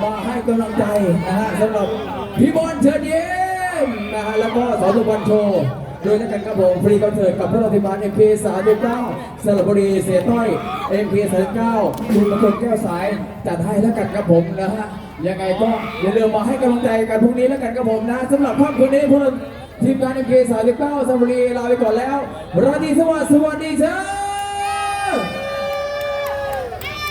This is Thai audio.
มาให้กำลังใจนะฮะสำหรับพี่บอลเชิญยิ้มนะฮะแล้วก็สอนสุวรรณโชว์โดยนักการกระผมฟรีคอนเสิร์ตกับพวกเราพีมงาบเก้าสระบุรีเสียต้อยเอ็มพีสามเก้าคุณประกลแก้วสายจัดให้แล้วกันครับผมนะฮะยังไงก็อย่าลืมมาให้กำลังใจกันพรุ่งนี้แล้วกันครับผมนะสำหรับภาพคืนนี้พวกเราทีมงานเอ็มพีสระบุรีลาไปก่อนแล้วราตรีสวัสดิ์สวัสดีครับ